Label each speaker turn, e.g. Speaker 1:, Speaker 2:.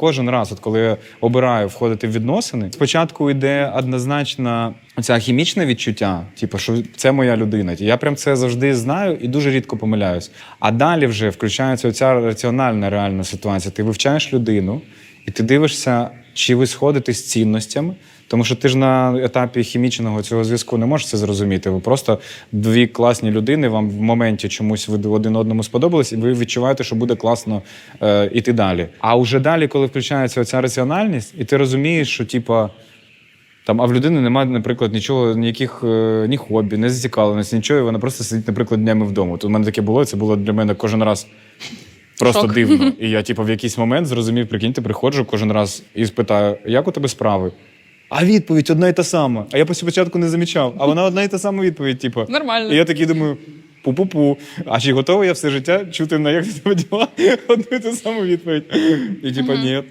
Speaker 1: Кожен раз, от коли я обираю входити в відносини, спочатку йде однозначно ця хімічне відчуття, типу, що це моя людина. Я прям це завжди знаю і дуже рідко помиляюсь. А далі вже включається оця раціональна реальна ситуація. Ти вивчаєш людину, і ти дивишся, чи ви сходите з цінностями. Тому що ти ж на етапі хімічного цього зв'язку не можеш це зрозуміти. Ви просто дві класні людини, вам в моменті чомусь ви один одному сподобались, і ви відчуваєте, що буде класно е, іти далі. А вже далі, коли включається оця раціональність, і ти розумієш, що типа. Там, а в людини немає, наприклад, нічого, ніяких е, ні хобі, не зацікавленості, нічого, і вона просто сидить, наприклад, днями вдома. Тут у мене таке було, це було для мене кожен раз просто
Speaker 2: Шок.
Speaker 1: дивно. І я, типу, в якийсь момент зрозумів, прикиньте, приходжу кожен раз і спитаю, як у тебе справи? А відповідь одна і та сама. А я спочатку не замічав. А вона одна і та сама відповідь, типу.
Speaker 2: Нормально.
Speaker 1: І я такий думаю. Пу-пу-пу. А чи готовий я все життя чути на як тебе діла одну і ту саму відповідь? І типа, ні.